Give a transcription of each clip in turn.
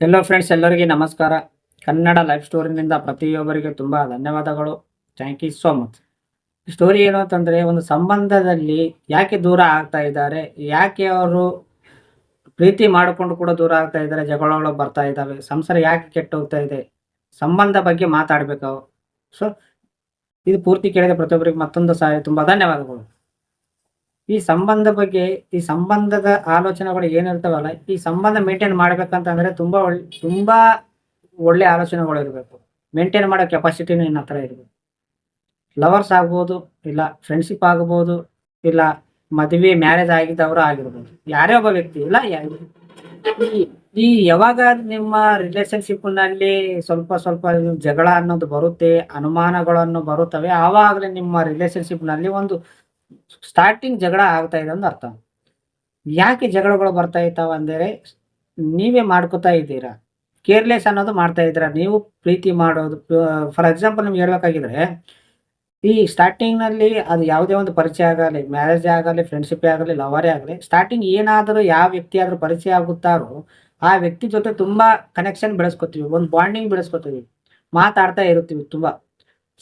ಎಲ್ಲೋ friends ಎಲ್ಲರಿಗೆ ನಮಸ್ಕಾರ. Kannada life ಸ್ಟೋರಿನಿಂದ ಪ್ರತಿಯೊಬ್ಬರಿಗೆ ತುಂಬ ಧನ್ಯವಾದಗಳು. Thank you so much story ಏನು ಅಂತಂದರೆ, ಒಂದು ಸಂಬಂಧದಲ್ಲಿ ಯಾಕೆ ದೂರ ಆಗ್ತಾ ಇದ್ದಾರೆ, ಯಾಕೆ ಅವರು ಪ್ರೀತಿ ಮಾಡಿಕೊಂಡು ಕೂಡ ದೂರ ಆಗ್ತಾ ಇದ್ದಾರೆ ಜಗಳಗಳು ಬರ್ತಾ ಇದ್ದಾವೆ, ಸಂಸಾರ ಯಾಕೆ ಕೆಟ್ಟು ಹೋಗ್ತಾ ಇದೆ, ಸಂಬಂಧ ಬಗ್ಗೆ ಮಾತಾಡಬೇಕು. ಸೊ ಇದು ಪೂರ್ತಿ ಕೇಳಿದ ಪ್ರತಿಯೊಬ್ಬರಿಗೆ ಮತ್ತೊಂದು ಸಹಾಯ ತುಂಬ ಧನ್ಯವಾದಗಳು. ಈ ಸಂಬಂಧ ಬಗ್ಗೆ, ಈ ಸಂಬಂಧದ ಆಲೋಚನೆಗಳು ಏನಿರ್ತಾವಲ್ಲ, ಈ ಸಂಬಂಧ ಮೇಂಟೈನ್ ಮಾಡ್ಬೇಕಂತಂದ್ರೆ ತುಂಬಾ ತುಂಬಾ ಒಳ್ಳೆ ಆಲೋಚನೆಗಳು ಇರಬೇಕು. ಮೇಂಟೈನ್ ಮಾಡೋ ಕೆಪಾಸಿಟಿನೂ ನಿನ್ನ ಹತ್ರ ಇರಬೇಕು. ಲವರ್ಸ್ ಆಗ್ಬೋದು, ಇಲ್ಲ ಫ್ರೆಂಡ್ಶಿಪ್ ಆಗ್ಬೋದು, ಇಲ್ಲ ಮದುವೆ ಮ್ಯಾರೇಜ್ ಆಗಿದ್ದವರು ಆಗಿರ್ಬೋದು. ಯಾರೇ ಒಬ್ಬ ವ್ಯಕ್ತಿ, ಇಲ್ಲ ಈ- ಈ ಯಾವಾಗ ನಿಮ್ಮ ರಿಲೇಶನ್ಶಿಪ್ನಲ್ಲಿ ಸ್ವಲ್ಪ ಸ್ವಲ್ಪ ಜಗಳ ಅನ್ನೋದು ಬರುತ್ತೆ, ಅನುಮಾನಗಳನ್ನು ಬರುತ್ತವೆ, ಆವಾಗಲೇ ನಿಮ್ಮ ರಿಲೇಶನ್ಶಿಪ್ನಲ್ಲಿ ಒಂದು ಸ್ಟಾರ್ಟಿಂಗ್ ಜಗಳ ಆಗ್ತಾ ಇದೆ ಅಂತ ಅರ್ಥ. ಯಾಕೆ ಜಗಳಗಳು ಬರ್ತಾ ಇದ್ದಾವೆ ಅಂದರೆ, ನೀವೇ ಮಾಡ್ಕೋತಾ ಇದ್ದೀರಾ. ಕೇರ್ಲೆಸ್ ಅನ್ನೋದು ಮಾಡ್ತಾ ಇದ್ದೀರಾ. ನೀವು ಪ್ರೀತಿ ಮಾಡೋದು ಫಾರ್ ಎಕ್ಸಾಂಪಲ್ ನಿಮ್ಗೆ ಹೇಳ್ಬೇಕಾಗಿದ್ರೆ, ಈ ಸ್ಟಾರ್ಟಿಂಗ್ನಲ್ಲಿ ಅದು ಯಾವುದೇ ಒಂದು ಪರಿಚಯ ಆಗಲಿ ಮ್ಯಾರೇಜ್ ಆಗಲಿ ಫ್ರೆಂಡ್ಶಿಪ್ ಆಗಲಿ ಲವರೇ ಆಗಲಿ ಸ್ಟಾರ್ಟಿಂಗ್ ಏನಾದರೂ ಯಾವ ವ್ಯಕ್ತಿ ಆದರೂ ಪರಿಚಯ ಆಗುತ್ತಾರೋ, ಆ ವ್ಯಕ್ತಿ ಜೊತೆ ತುಂಬ ಕನೆಕ್ಷನ್ ಬೆಳೆಸ್ಕೊತೀವಿ, ಒಂದು ಬಾಂಡಿಂಗ್ ಬೆಳೆಸ್ಕೊತೀವಿ, ಮಾತಾಡ್ತಾ ಇರುತ್ತೀವಿ ತುಂಬ.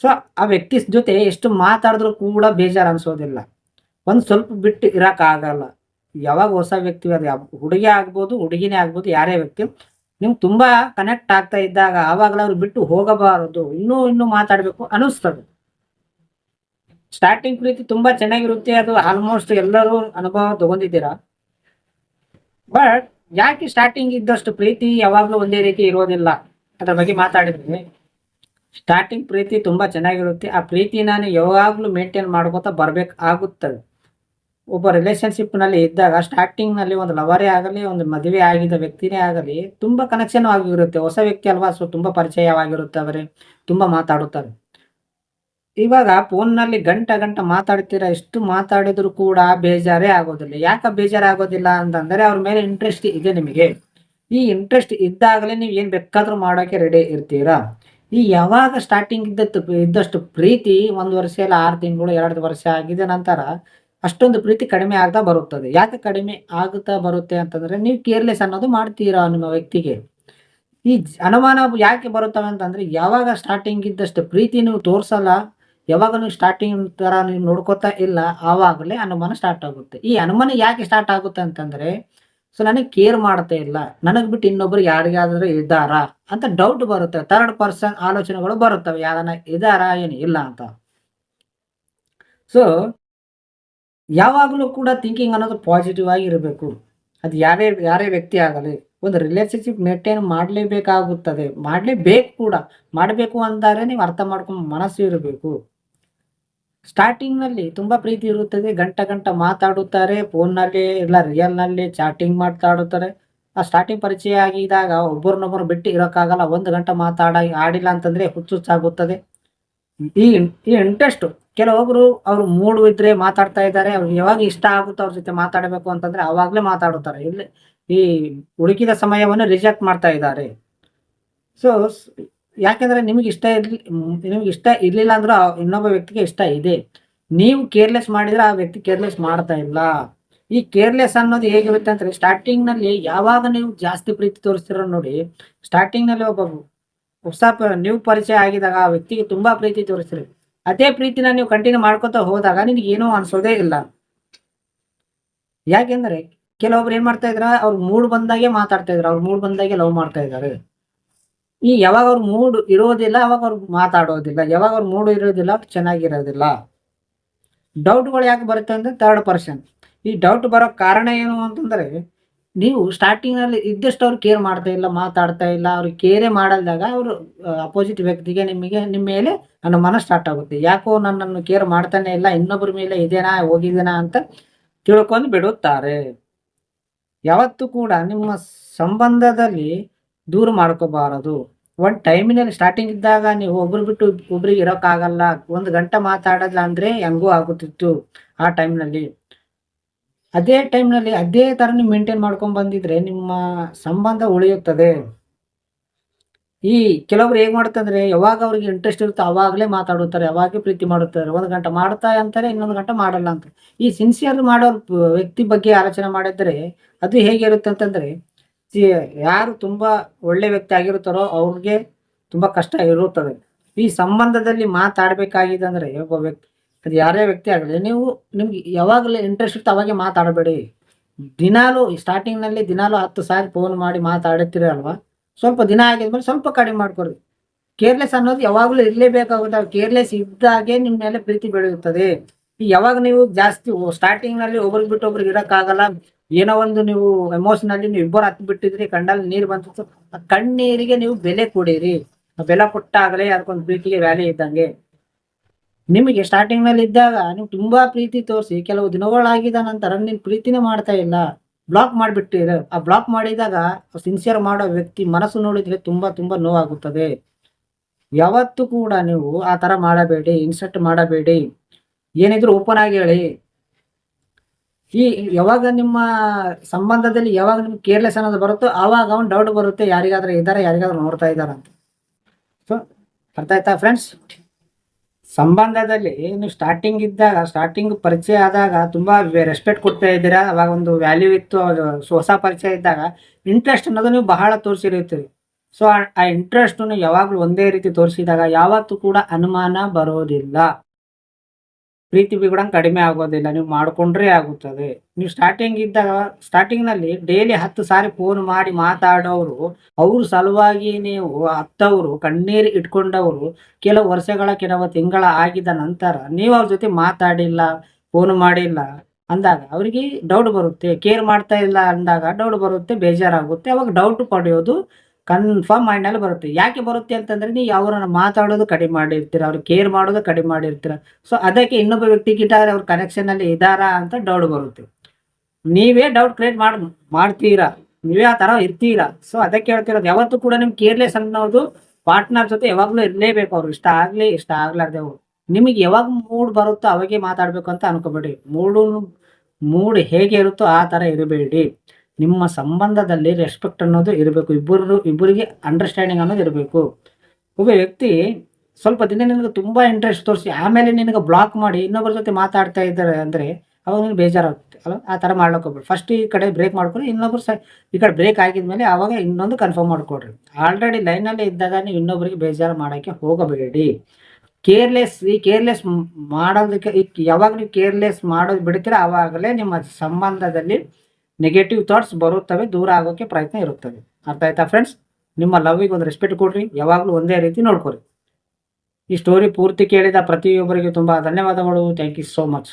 ಸೊ ಆ ವ್ಯಕ್ತಿ ಜೊತೆ ಎಷ್ಟು ಮಾತಾಡಿದ್ರು ಕೂಡ ಬೇಜಾರು ಅನ್ಸೋದಿಲ್ಲ. ಒಂದು ಸ್ವಲ್ಪ ಬಿಟ್ಟು ಇರೋಕ್ಕಾಗಲ್ಲ ಯಾವಾಗ ಹೊಸ ವ್ಯಕ್ತಿ ಅದು ಯಾವ- ಹುಡುಗಿ ಆಗ್ಬೋದು, ಹುಡುಗಿನೇ ಆಗ್ಬೋದು, ಯಾರೇ ವ್ಯಕ್ತಿ ನಿಮ್ಗೆ ತುಂಬಾ ಕನೆಕ್ಟ್ ಆಗ್ತಾ ಇದ್ದಾಗ ಆವಾಗಲೇ ಅವ್ರು ಬಿಟ್ಟು ಹೋಗಬಾರದು. ಇನ್ನೂ ಇನ್ನೂ ಮಾತಾಡಬೇಕು ಅನಿಸ್ತದೆ ಸ್ಟಾರ್ಟಿಂಗ್ ಪ್ರೀತಿ ತುಂಬಾ ಚೆನ್ನಾಗಿರುತ್ತೆ. ಅದು ಆಲ್ಮೋಸ್ಟ್ ಎಲ್ಲರೂ ಅನುಭವ ತಗೊಂಡಿದ್ದೀರಾ? ಬಟ್ ಯಾಕೆ ಸ್ಟಾರ್ಟಿಂಗ್ ಇದ್ದಷ್ಟು ಪ್ರೀತಿ ಯಾವಾಗಲೂ ಒಂದೇ ರೀತಿ ಇರೋದಿಲ್ಲ? ಅದ್ರ ಬಗ್ಗೆ ಮಾತಾಡಿದ್ವಿ. ಸ್ಟಾರ್ಟಿಂಗ್ ಪ್ರೀತಿ ತುಂಬಾ ಚೆನ್ನಾಗಿರುತ್ತೆ. ಆ ಪ್ರೀತಿ ನಾನು ಯಾವಾಗಲೂ ಮೇಂಟೈನ್ ಮಾಡ್ಕೋತಾ ಬರ್ಬೇಕು ಆಗುತ್ತದೆ ಒಬ್ಬ ರಿಲೇಶನ್ಶಿಪ್ನಲ್ಲಿ ಇದ್ದಾಗ ಸ್ಟಾರ್ಟಿಂಗ್ನಲ್ಲಿ ಒಂದು ಲವರೇ ಆಗಲಿ, ಒಂದು ಮದುವೆ ಆಗಿದ್ದ ವ್ಯಕ್ತಿನೇ ಆಗಲಿ ತುಂಬಾ ಕನೆಕ್ಷನ್ ಆಗಿರುತ್ತೆ. ಹೊಸ ವ್ಯಕ್ತಿ ಅಲ್ವಾ? ಸೊ ತುಂಬಾ ಪರಿಚಯವಾಗಿರುತ್ತೆ ತುಂಬಾ ಮಾತಾಡುತ್ತಾರೆ. ಇವಾಗ ಫೋನ್ನಲ್ಲಿ ಗಂಟ ಗಂಟ ಮಾತಾಡ್ತೀರಾ? ಎಷ್ಟು ಮಾತಾಡಿದ್ರು ಕೂಡ ಬೇಜಾರೇ ಆಗೋದಿಲ್ಲ. ಯಾಕೆ ಬೇಜಾರಾಗೋದಿಲ್ಲ ಅಂತಂದ್ರೆ ಅವ್ರ ಮೇಲೆ ಇಂಟ್ರೆಸ್ಟ್ ಇದೆ ನಿಮಗೆ. ಈ ಇಂಟ್ರೆಸ್ಟ್ ಇದ್ದಾಗಲೇ ನೀವು ಏನ್ ಬೇಕಾದ್ರೂ ಮಾಡೋಕೆ ರೆಡಿ ಇರ್ತೀರಾ? ಈ ಯಾವಾಗ ಸ್ಟಾರ್ಟಿಂಗ್ ಇದ್ದದ್ದು, ಇದ್ದಷ್ಟು ಪ್ರೀತಿ ಒಂದು ವರ್ಷ ಇಲ್ಲ, ಆರು ತಿಂಗಳು, ಎರಡು ವರ್ಷ ಆಗಿದ ನಂತರ ಅಷ್ಟೊಂದು ಪ್ರೀತಿ ಕಡಿಮೆ ಆಗ್ತಾ ಬರುತ್ತದೆ. ಯಾಕೆ ಕಡಿಮೆ ಆಗುತ್ತಾ ಬರುತ್ತೆ ಅಂತಂದ್ರೆ ನೀವು ಕೇರ್ಲೆಸ್ ಅನ್ನೋದು ಮಾಡ್ತೀರಾ ನಿಮ್ಮ ವ್ಯಕ್ತಿಗೆ. ಈ ಅನುಮಾನ ಯಾಕೆ ಬರುತ್ತವೆ ಅಂತಂದ್ರೆ ಯಾವಾಗ ಸ್ಟಾರ್ಟಿಂಗ್ ಇದ್ದಷ್ಟು ಪ್ರೀತಿ ನೀವು ತೋರಿಸಲ್ಲ, ಯಾವಾಗ ನೀವು ಸ್ಟಾರ್ಟಿಂಗ್ ತರ ನೀವು ನೋಡ್ಕೋತಾ ಇಲ್ಲ, ಆವಾಗಲೇ ಅನುಮಾನ ಸ್ಟಾರ್ಟ್ ಆಗುತ್ತೆ. ಈ ಅನುಮಾನ ಯಾಕೆ ಸ್ಟಾರ್ಟ್ ಆಗುತ್ತೆ ಅಂತಂದ್ರೆ, ಸೊ ನನಗೆ ಕೇರ್ ಮಾಡ್ತಾ ಇಲ್ಲ, ನನಗ್ ಬಿಟ್ಟು ಇನ್ನೊಬ್ರು ಯಾರಿಗಾದ್ರೂ ಇದ್ದಾರಾ ಅಂತ ಡೌಟ್ ಬರುತ್ತೆ. ಥರ್ಡ್ ಪರ್ಸನ್ ಆಲೋಚನೆಗಳು ಬರುತ್ತವೆ, ಯಾರನ್ನ ಇದಾರಾ ಏನು ಇಲ್ಲ ಅಂತ. ಸೊ ಯಾವಾಗಲೂ ಕೂಡ ಥಿಂಕಿಂಗ್ ಅನ್ನೋದು ಪಾಸಿಟಿವ್ ಆಗಿ ಇರಬೇಕು ಅದು ಯಾರೇ ಯಾರೇ ವ್ಯಕ್ತಿ ಆಗಲಿ, ಒಂದು ರಿಲೇಷನ್ಶಿಪ್ ಮೇಂಟೈನ್ ಮಾಡಲೇಬೇಕಾಗುತ್ತದೆ. ಮಾಡಲೇಬೇಕು ಕೂಡ. ಮಾಡಬೇಕು ಅಂತಾರೆ ನೀವು ಅರ್ಥ ಮಾಡ್ಕೊಂಡು ಮನಸ್ಸು ಇರಬೇಕು. ಸ್ಟಾರ್ಟಿಂಗ್ನಲ್ಲಿ ತುಂಬ ಪ್ರೀತಿ ಇರುತ್ತದೆ. ಗಂಟ ಗಂಟ ಮಾತಾಡುತ್ತಾರೆ. ಫೋನ್ನಲ್ಲಿ ಇಲ್ಲ ರಿಯಲ್ನಲ್ಲಿ ಚಾಟಿಂಗ್ ಮಾತಾಡುತ್ತಾರೆ ಆ ಸ್ಟಾರ್ಟಿಂಗ್ ಪರಿಚಯ ಆಗಿದಾಗ ಒಬ್ಬರನ್ನೊಬ್ಬರು ಬಿಟ್ಟು ಇರೋಕ್ಕಾಗಲ್ಲ. ಒಂದು ಗಂಟೆ ಮಾತಾಡ, ಆಡಿಲ್ಲ ಅಂತಂದರೆ ಹುಚ್ಚುಚ್ಚಾಗುತ್ತದೆ. ಈ ಈ ಇಂಟ್ರೆಸ್ಟ್ ಕೆಲವೊಬ್ರು ಅವ್ರು ಮೂಡ್ ಇದ್ರೆ ಮಾತಾಡ್ತಾ ಇದ್ದಾರೆ, ಅವ್ರಿಗೆ ಯಾವಾಗ ಇಷ್ಟ ಆಗುತ್ತೋ ಅವ್ರ ಜೊತೆ ಮಾತಾಡಬೇಕು ಅಂತಂದ್ರೆ ಅವಾಗ್ಲೇ ಮಾತಾಡುತ್ತಾರೆ. ಇಲ್ಲಿ ಈ ಹುಡುಕಿದ ಸಮಯವನ್ನು ರಿಜೆಕ್ಟ್ ಮಾಡ್ತಾ ಇದ್ದಾರೆ. ಸೊ ಯಾಕೆಂದ್ರೆ ನಿಮ್ಗೆ ಇಷ್ಟ ಇರ್ಲಿ, ನಿಮ್ಗೆ ಇಷ್ಟ ಇರ್ಲಿಲ್ಲ ಅಂದ್ರೂ ಇನ್ನೊಬ್ಬ ವ್ಯಕ್ತಿಗೆ ಇಷ್ಟ ಇದೆ. ನೀವು ಕೇರ್ಲೆಸ್ ಮಾಡಿದ್ರೆ ಆ ವ್ಯಕ್ತಿ ಕೇರ್ಲೆಸ್ ಮಾಡ್ತಾ ಇಲ್ಲ. ಈ ಕೇರ್ಲೆಸ್ ಅನ್ನೋದು ಹೇಗಿರುತ್ತೆ ಅಂದ್ರೆ ಸ್ಟಾರ್ಟಿಂಗ್ನಲ್ಲಿ ಯಾವಾಗ ನೀವು ಜಾಸ್ತಿ ಪ್ರೀತಿ ತೋರಿಸ್ತಿರೋ ನೋಡಿ ಸ್ಟಾರ್ಟಿಂಗ್ನಲ್ಲಿ ಒಬ್ಬ ಹೊಸ ನೀವು ಪರಿಚಯ ಆಗಿದಾಗ ಆ ವ್ಯಕ್ತಿಗೆ ತುಂಬಾ ಪ್ರೀತಿ ತೋರಿಸ್ತೀರಿ. ಅದೇ ಪ್ರೀತಿನ ನೀವು ಕಂಟಿನ್ಯೂ ಮಾಡ್ಕೊತ ಹೋದಾಗ ನಿನ್ಗೆ ಏನೂ ಅನ್ಸೋದೇ ಇಲ್ಲ. ಯಾಕೆಂದ್ರೆ ಕೆಲವೊಬ್ರು ಏನ್ ಮಾಡ್ತಾ ಇದ್ರ, ಅವ್ರ ಮೂಡ್ ಬಂದಾಗೆ ಮಾತಾಡ್ತಾ ಇದ್ರು, ಅವ್ರ ಮೂಡ್ ಬಂದಾಗೆ ಲವ್ ಮಾಡ್ತಾ ಇದ್ದಾರೆ. ಈ ಯಾವಾಗ ಅವ್ರ ಮೂಡ್ ಇರೋದಿಲ್ಲ, ಅವಾಗ ಅವ್ರು ಮಾತಾಡೋದಿಲ್ಲ, ಯಾವಾಗ ಅವ್ರ ಮೂಡ್ ಇರೋದಿಲ್ಲ ಚೆನ್ನಾಗಿರೋದಿಲ್ಲ. ಡೌಟ್ಗಳು ಯಾಕೆ ಬರುತ್ತೆ ಅಂದ್ರೆ ಥರ್ಡ್ ಪರ್ಸನ್ ಈ ಡೌಟ್ ಬರೋ ಕಾರಣ ಏನು ಅಂತಂದ್ರೆ ನೀವು ಸ್ಟಾರ್ಟಿಂಗ್ನಲ್ಲಿ ಇದ್ದಷ್ಟು ಅವ್ರು ಕೇರ್ ಮಾಡ್ತಾ ಇಲ್ಲ, ಮಾತಾಡ್ತಾ ಇಲ್ಲ, ಅವ್ರಿಗೆ ಕೇರೆ ಮಾಡಲ್ದಾಗ ಅವರು ಅಪೋಸಿಟ್ ವ್ಯಕ್ತಿಗೆ ನಿಮಗೆ ನಿಮ್ಮ ಮೇಲೆ ಅನುಮಾನ ಸ್ಟಾರ್ಟ್ ಆಗುತ್ತೆ. ಯಾಕೋ ನನ್ನನ್ನು ಕೇರ್ ಮಾಡ್ತಾನೆ ಇಲ್ಲ ಇನ್ನೊಬ್ಬರ ಮೇಲೆ ಇದೇನಾ, ಹೋಗಿದೇನಾ ಅಂತ ತಿಳ್ಕೊಂಡು ಬಿಡುತ್ತಾರೆ. ಯಾವತ್ತೂ ಕೂಡ ನಿಮ್ಮ ಸಂಬಂಧದಲ್ಲಿ ದೂರ ಮಾಡ್ಕೋಬಾರದು. ಒಂದು ಟೈಮಿನಲ್ಲಿ ಸ್ಟಾರ್ಟಿಂಗ್ ಇದ್ದಾಗ ನೀವು ಒಬ್ರು ಬಿಟ್ಟು ಒಬ್ರಿಗೆ ಇರೋಕ್ಕಾಗಲ್ಲ. ಒಂದು ಗಂಟೆ ಮಾತಾಡಲ್ಲ ಅಂದ್ರೆ ಹೆಂಗೂ ಆಗುತ್ತಿತ್ತು ಆ ಟೈಮ್ನಲ್ಲಿ ಅದೇ ಟೈಮ್ನಲ್ಲಿ ಅದೇ ಥರ ನೀವು ಮೇಂಟೈನ್ ಮಾಡ್ಕೊಂಡು ಬಂದಿದ್ರೆ ನಿಮ್ಮ ಸಂಬಂಧ ಉಳಿಯುತ್ತದೆ. ಈ ಕೆಲವರು ಹೇಗೆ ಮಾಡ್ತಂದ್ರೆ ಯಾವಾಗ ಅವ್ರಿಗೆ ಇಂಟ್ರೆಸ್ಟ್ ಇರುತ್ತೋ ಅವಾಗಲೇ ಮಾತಾಡುತ್ತಾರೆ, ಅವಾಗೇ ಪ್ರೀತಿ ಮಾಡುತ್ತಾರೆ. ಒಂದು ಗಂಟೆ ಮಾಡ್ತಾ ಅಂತಾರೆ, ಇನ್ನೊಂದು ಗಂಟೆ ಮಾಡಲ್ಲ ಅಂತ. ಈ ಸಿನ್ಸಿಯರ್ ಮಾಡೋ ವ್ಯಕ್ತಿ ಬಗ್ಗೆ ಆಲೋಚನೆ ಮಾಡಿದ್ರೆ ಅದು ಹೇಗಿರುತ್ತೆ ಅಂತಂದ್ರೆ ಯಾರು ತುಂಬ ಒಳ್ಳೆ ವ್ಯಕ್ತಿ ಆಗಿರುತ್ತಾರೋ ಅವ್ರಿಗೆ ತುಂಬ ಕಷ್ಟ ಇರುತ್ತದೆ. ಈ ಸಂಬಂಧದಲ್ಲಿ ಮಾತಾಡಬೇಕಾಗಿದೆ ಅಂದ್ರೆ ಒಬ್ಬ ವ್ಯಕ್ತಿ ಅದು ಯಾರೇ ವ್ಯಕ್ತಿ ಆಗಲಿ, ನೀವು ನಿಮ್ಗೆ ಯಾವಾಗಲೇ ಇಂಟ್ರೆಸ್ಟ್ ಇರ್ತಾ ಅವಾಗೆ ಮಾತಾಡಬೇಡಿ. ದಿನಾಲು ಸ್ಟಾರ್ಟಿಂಗ್ನಲ್ಲಿ ದಿನಾಲು ಹತ್ತು ಸಾರಿ ಫೋನ್ ಮಾಡಿ ಮಾತಾಡುತ್ತೀರಿ ಅಲ್ವಾ? ಸ್ವಲ್ಪ ದಿನ ಆಗಿದ್ಮೇಲೆ ಸ್ವಲ್ಪ ಕಡಿಮೆ ಮಾಡ್ಕೊಳ್ಳಿ ಕೇರ್ಲೆಸ್ ಅನ್ನೋದು ಯಾವಾಗಲೂ ಇರಲೇಬೇಕಾಗುತ್ತೆ. ಕೇರ್ಲೆಸ್ ಇದ್ದಾಗೆ ನಿಮ್ಮ ಮೇಲೆ ಪ್ರೀತಿ ಬೆಳೆಯುತ್ತದೆ. ಯಾವಾಗ ನೀವು ಜಾಸ್ತಿ ಸ್ಟಾರ್ಟಿಂಗ್ನಲ್ಲಿ ಒಬ್ರಿಗೆ ಬಿಟ್ಟು ಒಬ್ರಿಗೆ ಇರೋಕ್ಕಾಗಲ್ಲ. ಏನೋ ಒಂದು ನೀವು ಎಮೋಷನಲ್ಲಿ ನೀವು ಇಬ್ಬರು ಹತ್ತು ಬಿಟ್ಟಿದ್ರಿ, ಕಣ್ಣಲ್ಲಿ ನೀರು ಬಂತು. ಆ ಕಣ್ಣೀರಿಗೆ ನೀವು ಬೆಲೆ ಕೊಡಿರಿ. ಬೆಲೆ ಕೊಟ್ಟಾಗಲೇ ಅದಕ್ಕೊಂದು ಪ್ರೀತಿಗೆ ವ್ಯಾಲ್ಯೂ ಇದ್ದಂಗೆ. ನಿಮಗೆ ಸ್ಟಾರ್ಟಿಂಗ್ನಲ್ಲಿ ಇದ್ದಾಗ ನೀವು ತುಂಬಾ ಪ್ರೀತಿ ತೋರಿಸಿ, ಕೆಲವು ದಿನಗಳಾಗಿದ ನಂತರ ನೀನು ಪ್ರೀತಿನೇ ಮಾಡ್ತಾ ಇಲ್ಲ. ಬ್ಲಾಕ್ ಮಾಡಿಬಿಟ್ಟಿರ. ಆ ಬ್ಲಾಕ್ ಮಾಡಿದಾಗ ಸಿನ್ಸಿಯರ್ ಮಾಡೋ ವ್ಯಕ್ತಿ ಮನಸ್ಸು ನೋಡಿದ್ರೆ ತುಂಬಾ ತುಂಬಾ ನೋವಾಗುತ್ತದೆ. ಯಾವತ್ತೂ ಕೂಡ ನೀವು ಆ ತರ ಮಾಡಬೇಡಿ ಇನ್ಸರ್ಟ್ ಮಾಡಬೇಡಿ. ಏನಿದ್ರು ಓಪನ್ ಆಗಿ ಹೇಳಿ. ಈ ಯಾವಾಗ ನಿಮ್ಮ ಸಂಬಂಧದಲ್ಲಿ ಯಾವಾಗ ನಿಮ್ಗೆ ಕೇರ್ಲೆಸ್ ಅನ್ನೋದು ಬರುತ್ತೋ ಆವಾಗ ಅವ್ನು ಡೌಟ್ ಬರುತ್ತೆ, ಯಾರಿಗಾದ್ರೂ ಇದ್ದಾರೆ, ಯಾರಿಗಾದ್ರೂ ನೋಡ್ತಾ ಇದ್ದಾರಂತೆ ಸೊ ಬರ್ತಾ ಫ್ರೆಂಡ್ಸ್ ಸಂಬಂಧದಲ್ಲಿ ನೀವು ಸ್ಟಾರ್ಟಿಂಗ್ ಇದ್ದಾಗ ಸ್ಟಾರ್ಟಿಂಗ್ ಪರಿಚಯ ಆದಾಗ ತುಂಬಾ ರೆಸ್ಪೆಕ್ಟ್ ಕೊಡ್ತಾ ಇದ್ದೀರಾ? ಅವಾಗ ಒಂದು ವ್ಯಾಲ್ಯೂ ಇತ್ತು ಹೊಸ ಪರಿಚಯ ಇದ್ದಾಗ ಇಂಟ್ರೆಸ್ಟ್ ಅನ್ನೋದು ನೀವು ಬಹಳ ತೋರಿಸಿರುತ್ತೀರಿ. ಸೊ ಆ ಇಂಟ್ರೆಸ್ಟ್ ಯಾವಾಗಲೂ ಒಂದೇ ರೀತಿ ತೋರಿಸಿದಾಗ ಯಾವತ್ತೂ ಕೂಡ ಅನುಮಾನ ಬರೋದಿಲ್ಲ. ಪ್ರೀತಿ ಬಿಗುಡ ಕಡಿಮೆ ಆಗೋದಿಲ್ಲ, ನೀವು ಮಾಡ್ಕೊಂಡ್ರೆ ಆಗುತ್ತದೆ. ನೀವು ಸ್ಟಾರ್ಟಿಂಗ್ ಇದ್ದಾಗ ಸ್ಟಾರ್ಟಿಂಗ್ನಲ್ಲಿ ಡೈಲಿ ಹತ್ತು ಸಾರಿ ಫೋನ್ ಮಾಡಿ ಮಾತಾಡೋರು ಅವ್ರ ಸಲುವಾಗಿ ನೀವು ಹತ್ತವರು, ಕಣ್ಣೀರು ಇಟ್ಕೊಂಡವರು, ಕೆಲವು ವರ್ಷಗಳ, ಕೆಲವು ತಿಂಗಳ ಆಗಿದ ನಂತರ ನೀವು ಅವ್ರ ಜೊತೆ ಮಾತಾಡಿಲ್ಲ ಫೋನ್ ಮಾಡಿಲ್ಲ ಅಂದಾಗ ಅವರಿಗೆ ಡೌಟ್ ಬರುತ್ತೆ. ಕೇರ್ ಮಾಡ್ತಾ ಇಲ್ಲ ಅಂದಾಗ ಡೌಟ್ ಬರುತ್ತೆ, ಬೇಜಾರಾಗುತ್ತೆ. ಅವಾಗ ಡೌಟ್ ಪಡೆಯೋದು ಕನ್ಫರ್ಮ್ ಮೈಂಡಲ್ಲಿ ಬರುತ್ತೆ. ಯಾಕೆ ಬರುತ್ತೆ ಅಂತಂದ್ರೆ ನೀವು ಅವ್ರನ್ನ ಮಾತಾಡೋದು ಕಡಿಮೆ ಮಾಡಿರ್ತೀರ, ಅವ್ರು ಕೇರ್ ಮಾಡೋದು ಕಡಿಮೆ ಮಾಡಿರ್ತೀರ. ಸೊ ಅದಕ್ಕೆ ಇನ್ನೊಬ್ಬ ವ್ಯಕ್ತಿ ಗಿಟ್ಟಾರೆ ಅವ್ರ ಕನೆಕ್ಷನ್ ಅಲ್ಲಿ ಇದಾರಾ ಅಂತ ಡೌಟ್ ಬರುತ್ತೆ. ನೀವೇ ಡೌಟ್ ಕ್ರಿಯೇಟ್ ಮಾಡ್, ಮಾಡ್ತೀರಾ. ನೀವೇ ಆ ಥರ ಇರ್ತೀರಾ. ಸೊ ಅದಕ್ಕೆ ಹೇಳ್ತಿರೋದು, ಯಾವತ್ತೂ ಕೂಡ ನಿಮ್ಗೆ ಕೇರ್ಲೆಸ್ ಅನ್ನೋದು ಪಾರ್ಟ್ನರ್ ಜೊತೆ ಯಾವಾಗಲೂ ಇರಲೇಬೇಕು ಅವ್ರು. ಇಷ್ಟ ಆಗ್ಲಿ, ಇಷ್ಟ ಆಗ್ಲಾರ್ದೆ ಅವ್ರು. ನಿಮಗೆ ಯಾವಾಗ ಮೂಡ್ ಬರುತ್ತೋ ಅವಾಗೆ ಮಾತಾಡ್ಬೇಕು ಅಂತ ಅನ್ಕೋಬೇಡಿ. ಮೂಡು ಮೂಡ್ ಹೇಗೆ ಇರುತ್ತೋ ಆ ಥರ ಇರಬೇಡಿ. ನಿಮ್ಮ ಸಂಬಂಧದಲ್ಲಿ ರೆಸ್ಪೆಕ್ಟ್ ಅನ್ನೋದು ಇರಬೇಕು. ಇಬ್ಬರು ಇಬ್ಬರಿಗೆ ಅಂಡರ್ಸ್ಟ್ಯಾಂಡಿಂಗ್ ಅನ್ನೋದು ಇರಬೇಕು. ಒಬ್ಬ ವ್ಯಕ್ತಿ ಸ್ವಲ್ಪ ದಿನ ನಿನಗೆ ತುಂಬ ಇಂಟ್ರೆಸ್ಟ್ ತೋರಿಸಿ, ಆಮೇಲೆ ನಿನಗೆ ಬ್ಲಾಕ್ ಮಾಡಿ ಇನ್ನೊಬ್ಬರ ಜೊತೆ ಮಾತಾಡ್ತಾ ಇದ್ದಾರೆ ಅಂದರೆ ಅವಾಗ ನಿನ್ಗೆ ಬೇಜಾರಾಗುತ್ತೆ. ಅಲ್ಲ ಆ ಥರ ಮಾಡ್ಲಿಕ್ಕೆ ಫಸ್ಟ್ ಈ ಕಡೆ ಬ್ರೇಕ್ ಮಾಡ್ಕೊಳ್ಳಿ, ಇನ್ನೊಬ್ರು ಸ ಈ ಕಡೆ ಬ್ರೇಕ್ ಆಗಿದ್ಮೇಲೆ ಆವಾಗ ಇನ್ನೊಂದು ಕನ್ಫರ್ಮ್ ಮಾಡಿಕೊಡ್ರಿ. ಆಲ್ರೆಡಿ ಲೈನಲ್ಲಿ ಇದ್ದಾಗ ನೀವು ಇನ್ನೊಬ್ಬರಿಗೆ ಬೇಜಾರು ಮಾಡೋಕ್ಕೆ ಹೋಗಬೇಡಿ. ಕೇರ್ಲೆಸ್ ಈ ಕೇರ್ಲೆಸ್ ಮಾಡೋದಕ್ಕೆ ಯಾವಾಗ ನೀವು ಕೇರ್ಲೆಸ್ ಮಾಡೋದು ಬಿಡ್ತೀರ ಆವಾಗಲೇ ನಿಮ್ಮ ಸಂಬಂಧದಲ್ಲಿ ನೆಗೆಟಿವ್ ಥಾಟ್ಸ್ ಬರುತ್ತವೆ, ದೂರ ಆಗೋಕ್ಕೆ ಪ್ರಯತ್ನ ಇರುತ್ತವೆ. ಅರ್ಥ ಆಯ್ತಾ ಫ್ರೆಂಡ್ಸ್ ನಿಮ್ಮ ಲವ್ಗೆ ಒಂದು ರೆಸ್ಪೆಕ್ಟ್ ಕೊಡ್ರಿ, ಯಾವಾಗಲೂ ಒಂದೇ ರೀತಿ ನೋಡ್ಕೊರಿ. ಈ ಸ್ಟೋರಿ ಪೂರ್ತಿ ಕೇಳಿದ ಪ್ರತಿಯೊಬ್ಬರಿಗೆ ತುಂಬ ಧನ್ಯವಾದಗಳು. Thank you so much